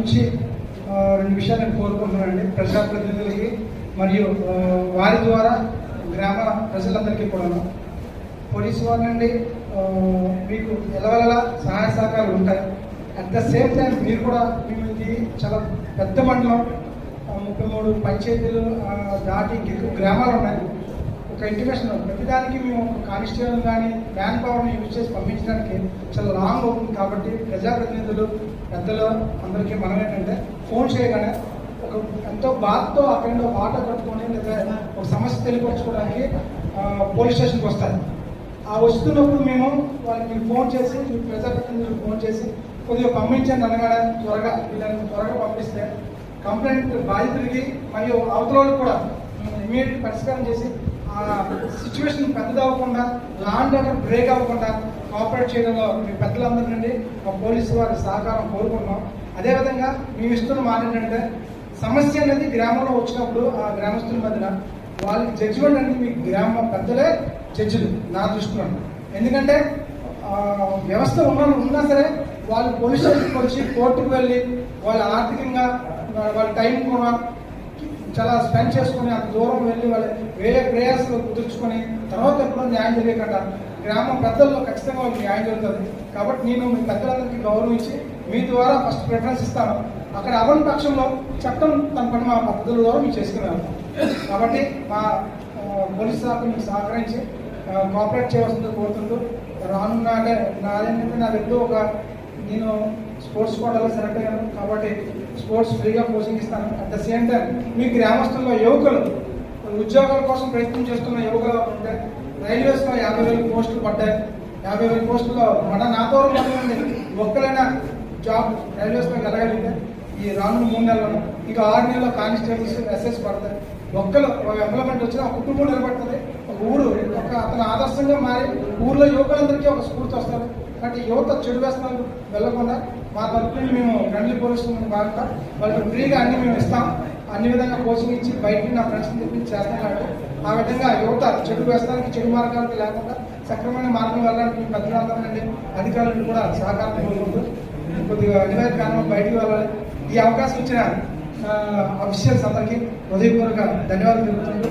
నుంచి రెండు విషయాలు నేను కోరుకుంటున్నానండి ప్రజాప్రతినిధులకి మరియు వారి ద్వారా గ్రామ ప్రజలందరికీ కూడా పోలీసు వారి నుండి మీకు ఎలవెలలా సహాయ సహకారాలు ఉంటాయి. అట్ ద సేమ్ టైం మీరు కూడా మిమ్మల్ని చాలా పెద్ద మండలం ముప్పై మూడు పంచాయతీలు దాటి గ్రామాలు ఉన్నాయి. ఒక ఇంటిమేషన్ ప్రతిదానికి మేము కానిస్టేబుల్ కానీ మ్యాన్ పవర్ని యూజ్ చేసి పంపించడానికి చాలా లాంగ్ అవుతుంది కాబట్టి ప్రజాప్రతినిధులు పెద్దలు అందరికీ మనం ఏంటంటే ఫోన్ చేయగానే ఒక ఎంతో బాధతో అక్కడ ఒక కట్టుకొని లేదా ఒక సమస్య తెలియపరచుకోవడానికి పోలీస్ స్టేషన్కి వస్తారు. ఆ వస్తున్నప్పుడు మేము వాళ్ళకి ఫోన్ చేసి మీ ప్రజాప్రతినిధులకు ఫోన్ చేసి కొద్దిగా పంపించండి అనగానే త్వరగా వీళ్ళని త్వరగా పంపిస్తే కంప్లైంట్ బాధితుడికి మరియు అవతల వాళ్ళకి కూడా ఇమీడియట్ పరిష్కారం చేసి సిచ్యువేషన్ పెద్దదవ్వకుండా అవ్వకుండా లాండ్ ఆర్డర్ బ్రేక్ అవ్వకుండా కోఆపరేట్ చేయడంలో మీ పెద్దలందరి నుండి మా పోలీసు వారి సహకారం కోరుకుంటున్నాం. అదేవిధంగా మేము ఇస్తున్న మాట ఏంటంటే సమస్య అనేది గ్రామంలో వచ్చినప్పుడు ఆ గ్రామస్తుల మధ్యన వాళ్ళకి జడ్జిమెంట్ అనేది మీ గ్రామ పెద్దలే జడ్జిలు నా దృష్టిలో. ఎందుకంటే వ్యవస్థ ఉన్న ఉన్నా సరే వాళ్ళు పోలీస్ స్టేషన్కి వచ్చి కోర్టుకు వెళ్ళి వాళ్ళ ఆర్థికంగా వాళ్ళ టైం కూడా చాలా స్పెండ్ చేసుకుని అంత దూరం వెళ్ళి వాళ్ళ వేరే ప్రేయర్స్ కుదుర్చుకొని తర్వాత ఎప్పుడో న్యాయం జరిగేకుండా గ్రామం పెద్దల్లో ఖచ్చితంగా వాళ్ళకి న్యాయం జరుగుతుంది. కాబట్టి నేను మీ పెద్దలందరికీ గౌరవించి మీ ద్వారా ఫస్ట్ ప్రిఫరెన్స్ ఇస్తాను. అక్కడ అవని పక్షంలో చట్టం తన పని మా పద్ధతుల ద్వారా మేము చేసుకుని వెళ్తాం కాబట్టి మా పోలీస్ శాఖ మీకు సహకరించి కోఆపరేట్ చేయవలసింది కోరుతుంటూ రానున్న అంటే నాదేంటంటే నాది ఒక నేను స్పోర్ట్స్ కోటాలో సెలెక్ట్ అయ్యాను కాబట్టి స్పోర్ట్స్ ఫ్రీగా కోచింగ్ ఇస్తాను. అట్ ద సేమ్ టైం మీ గ్రామస్తుల్లో యువకులు ఉద్యోగాల కోసం ప్రయత్నం చేస్తున్న యువకులు ఉంటే రైల్వేస్లో యాభై వేల పోస్టులు పడ్డాయి. యాభై వేల పోస్టుల్లో మన నాతో మంది ఒక్కరైనా జాబ్ రైల్వేస్లో వెళ్ళగలిగితే ఈ రానున్న మూడు నెలలో ఇంకా ఆరు నెలల్లో కానిస్టేబుల్స్ ఎస్ఎస్ పడతాయి. ఒక్కరు ఎంప్లాయ్మెంట్ వచ్చినా ఒక కుటుంబం నిలబడుతుంది. ఒక ఊరు ఒక అతను ఆదర్శంగా మారి ఊర్లో యువకులందరికీ ఒక స్ఫూర్తి వస్తారు అంటే యువత చెడు వ్యసనాలు వెళ్ళకుండా. మా తరఫున మేము ఫ్రెండ్లీ పోలీసులు భాగంగా వాళ్ళకి ఫ్రీగా అన్ని మేము ఇస్తాం. అన్ని విధంగా కోచింగ్ ఇచ్చి బయటికి నా ఫ్రెండ్స్ తెప్పించి చేస్తాం ఆ విధంగా యువత చెడు వ్యసనానికి చెడు మార్గాలకి లేకుండా సక్రమైన మార్గం వెళ్ళడానికి పెద్దలందరూ నుండి అధికారులను కూడా సహకారం కోరుకుంటూ కొద్దిగా అనివార్య కారణం బయటికి వెళ్ళాలి. ఈ అవకాశం ఇచ్చిన అఫీషియల్స్ అందరికీ హృదయపూర్వక ధన్యవాదాలు తెలుపుతుంటూ